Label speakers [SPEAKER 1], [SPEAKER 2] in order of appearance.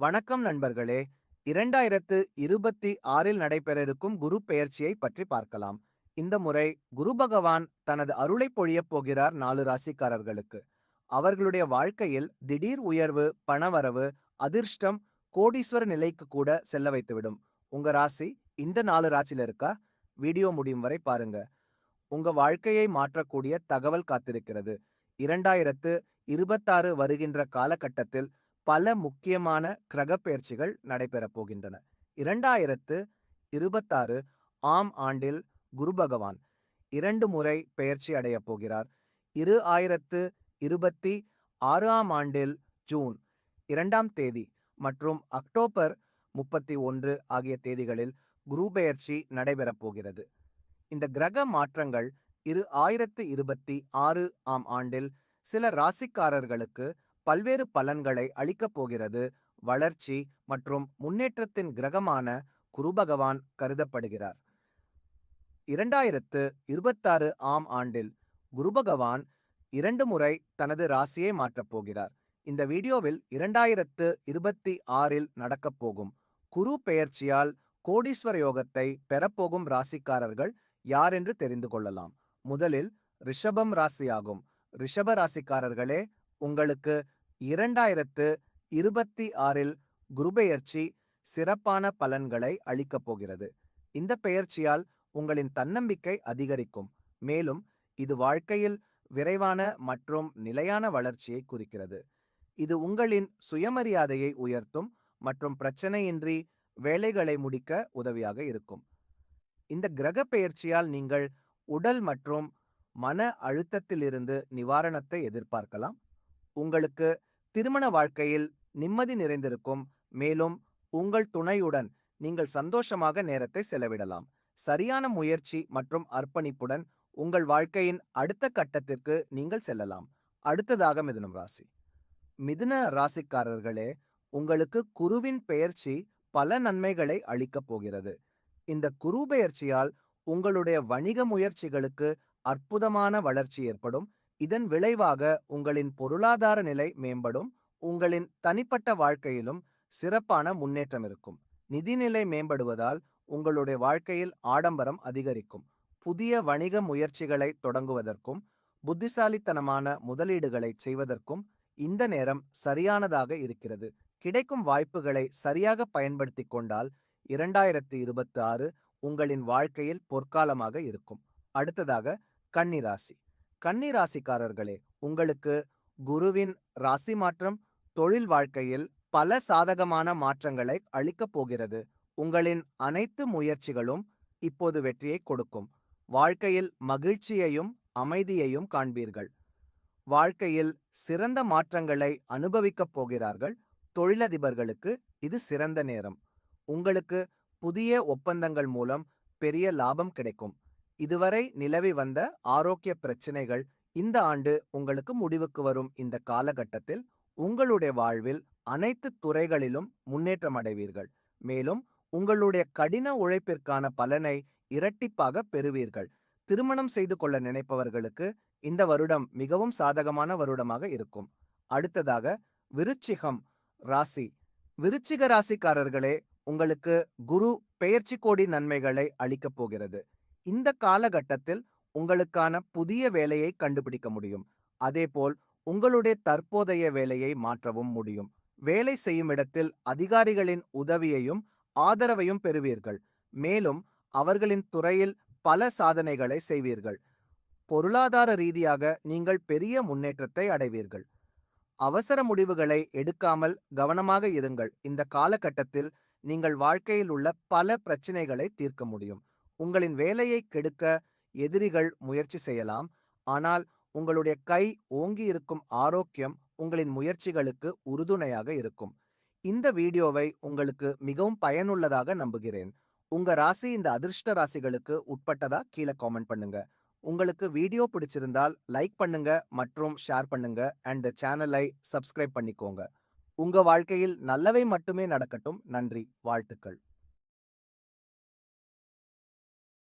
[SPEAKER 1] வணக்கம் நண்பர்களே. இரண்டாயிரத்து இருபத்தி ஆறில் நடைபெற இருக்கும் குரு பெயர்ச்சியை பற்றி பார்க்கலாம். இந்த முறை குரு பகவான் தனது அருளை பொழியப் போகிறார் நாலு ராசிக்காரர்களுக்கு. அவர்களுடைய வாழ்க்கையில் திடீர் உயர்வு பணவரவு அதிர்ஷ்டம் கோடீஸ்வர நிலைக்கு கூட செல்ல வைத்துவிடும். உங்க ராசி இந்த நாலு ராசியில இருக்கா? வீடியோ முடியும் வரை பாருங்க. உங்க வாழ்க்கையை மாற்றக்கூடிய தகவல் காத்திருக்கிறது. இரண்டாயிரத்து இருபத்தாறு வருகின்ற காலகட்டத்தில் பல முக்கியமான கிரக பெயர்ச்சிகள் நடைபெறப் போகின்றன. இரண்டாயிரத்து இருபத்தாறு ஆம் ஆண்டில் குரு பகவான் இரண்டு முறை பெயர்ச்சி அடையப் போகிறார். இரு ஆயிரத்து இருபத்தி ஆறாம் ஆண்டில் ஜூன் இரண்டாம் தேதி மற்றும் அக்டோபர் முப்பத்தி ஒன்று ஆகிய தேதிகளில் குரு பெயர்ச்சி நடைபெறப் போகிறது. இந்த கிரக மாற்றங்கள் இரு ஆயிரத்து இருபத்தி ஆறு ஆம் ஆண்டில் சில ராசிக்காரர்களுக்கு பல்வேறு பலன்களை அளிக்கப் போகிறது. வளர்ச்சி மற்றும் முன்னேற்றத்தின் கிரகமான குரு பகவான் கருதப்படுகிறார். இரண்டாயிரத்து இருபத்தாறு ஆம் ஆண்டில் குரு பகவான் இரண்டு முறை தனது ராசியை மாற்றப் போகிறார். இந்த வீடியோவில் இரண்டாயிரத்து இருபத்தி ஆறில் நடக்கப் போகும் குரு பெயர்ச்சியால் கோடீஸ்வர யோகத்தை பெறப்போகும் ராசிக்காரர்கள் யார் என்று தெரிந்து கொள்ளலாம். முதலில் ரிஷபம் ராசியாகும். ரிஷப ராசிக்காரர்களே உங்களுக்கு இரண்டாயிரத்து இருபத்தி ஆறில் குருபெயர்ச்சி சிறப்பான பலன்களை அளிக்கப் போகிறது. இந்த பெயர்ச்சியால் உங்களின் தன்னம்பிக்கை அதிகரிக்கும். மேலும் இது வாழ்க்கையில் விரைவான மற்றும் நிலையான வளர்ச்சியை குறிக்கிறது. இது உங்களின் சுயமரியாதையை உயர்த்தும் மற்றும் பிரச்சனையின்றி வேலைகளை முடிக்க உதவியாக இருக்கும். இந்த கிரக பெயர்ச்சியால் நீங்கள் உடல் மற்றும் மன அழுத்தத்திலிருந்து நிவாரணத்தை எதிர்பார்க்கலாம். உங்களுக்கு திருமண வாழ்க்கையில் நிம்மதி நிறைந்திருக்கும். மேலும் உங்கள் துணையுடன் நீங்கள் சந்தோஷமாக நேரத்தை செலவிடலாம். சரியான முயற்சி மற்றும் அர்ப்பணிப்புடன் உங்கள் வாழ்க்கையின் அடுத்த கட்டத்திற்கு நீங்கள் செல்லலாம். அடுத்ததாக மிதுனம் ராசி. மிதுன ராசிக்காரர்களே உங்களுக்கு குருவின் பெயர்ச்சி பல நன்மைகளை அளிக்கப் போகிறது. இந்த குரு பெயர்ச்சியால் உங்களுடைய வணிக முயற்சிகளுக்கு அற்புதமான வளர்ச்சி ஏற்படும். இதன் விளைவாக உங்களின் பொருளாதார நிலை மேம்படும் உங்களின் தனிப்பட்ட வாழ்க்கையிலும் சிறப்பான முன்னேற்றம் இருக்கும். நிதிநிலை மேம்படுவதால் உங்களுடைய வாழ்க்கையில் ஆடம்பரம் அதிகரிக்கும். புதிய வணிக முயற்சிகளை தொடங்குவதற்கும் புத்திசாலித்தனமான முதலீடுகளை செய்வதற்கும் இந்த நேரம் சரியானதாக இருக்கிறது. கிடைக்கும் வாய்ப்புகளை சரியாக பயன்படுத்தி கொண்டால் இரண்டாயிரத்தி இருபத்தி ஆறு உங்களின் வாழ்க்கையில் பொற்காலமாக இருக்கும். அடுத்ததாக கன்னிராசி. கன்னிராசிக்காரர்களே உங்களுக்கு குருவின் ராசி மாற்றம் தொழில் வாழ்க்கையில் பல சாதகமான மாற்றங்களை அளிக்கப் போகிறது. உங்களின் அனைத்து முயற்சிகளும் இப்போது வெற்றியை கொடுக்கும். வாழ்க்கையில் மகிழ்ச்சியையும் அமைதியையும் காண்பீர்கள். வாழ்க்கையில் சிறந்த மாற்றங்களை அனுபவிக்கப் போகிறார்கள். தொழிலதிபர்களுக்கு இது சிறந்த நேரம். உங்களுக்கு புதிய ஒப்பந்தங்கள் மூலம் பெரிய லாபம் கிடைக்கும். இதுவரை நிலவி வந்த ஆரோக்கிய பிரச்சனைகள் இந்த ஆண்டு உங்களுக்கு முடிவுக்கு வரும் இந்த காலகட்டத்தில் உங்களுடைய வாழ்வில் அனைத்து துறைகளிலும் முன்னேற்றம் அடைவீர்கள். மேலும் உங்களுடைய கடின உழைப்பிற்கான பலனை இரட்டிப்பாக பெறுவீர்கள். திருமணம் செய்து கொள்ள நினைப்பவர்களுக்கு இந்த வருடம் மிகவும் சாதகமான வருடமாக இருக்கும். அடுத்ததாக விருச்சிகம் ராசி. விருச்சிக ராசிக்காரர்களே உங்களுக்கு குரு பெயர்ச்சி கோடி நன்மைகளை அளிக்கப் போகிறது. இந்த காலகட்டத்தில் உங்களுக்கான புதிய வேலையை கண்டுபிடிக்க முடியும். அதேபோல் உங்களுடைய தற்போதைய வேலையை மாற்றவும் முடியும். வேலை செய்யும் இடத்தில் அதிகாரிகளின் உதவியையும் ஆதரவையும் பெறுவீர்கள். மேலும் அவர்களின் துறையில் பல சாதனைகளை செய்வீர்கள். பொருளாதார ரீதியாக நீங்கள் பெரிய முன்னேற்றத்தை அடைவீர்கள். அவசர முடிவுகளை எடுக்காமல் கவனமாக இருங்கள். இந்த காலகட்டத்தில் நீங்கள் வாழ்க்கையில் உள்ள பல பிரச்சனைகளை தீர்க்க முடியும். உங்களின் வேலையை கெடுக்க எதிரிகள் முயற்சி செய்யலாம். ஆனால் உங்களுடைய கை ஓங்கி இருக்கும் ஆரோக்கியம் உங்களின் முயற்சிகளுக்கு உறுதுணையாக இருக்கும். இந்த வீடியோவை உங்களுக்கு மிகவும் பயனுள்ளதாக நம்புகிறேன். உங்க ராசி இந்த அதிர்ஷ்ட ராசிகளுக்கு உட்பட்டதா? கீழே காமெண்ட் பண்ணுங்க. உங்களுக்கு வீடியோ பிடிச்சிருந்தால் லைக் பண்ணுங்க மற்றும் ஷேர் பண்ணுங்க அண்ட் சேனலை சப்ஸ்கிரைப் பண்ணிக்கோங்க. உங்க வாழ்க்கையில் நல்லவை மட்டுமே நடக்கட்டும். நன்றி. வாழ்த்துக்கள்.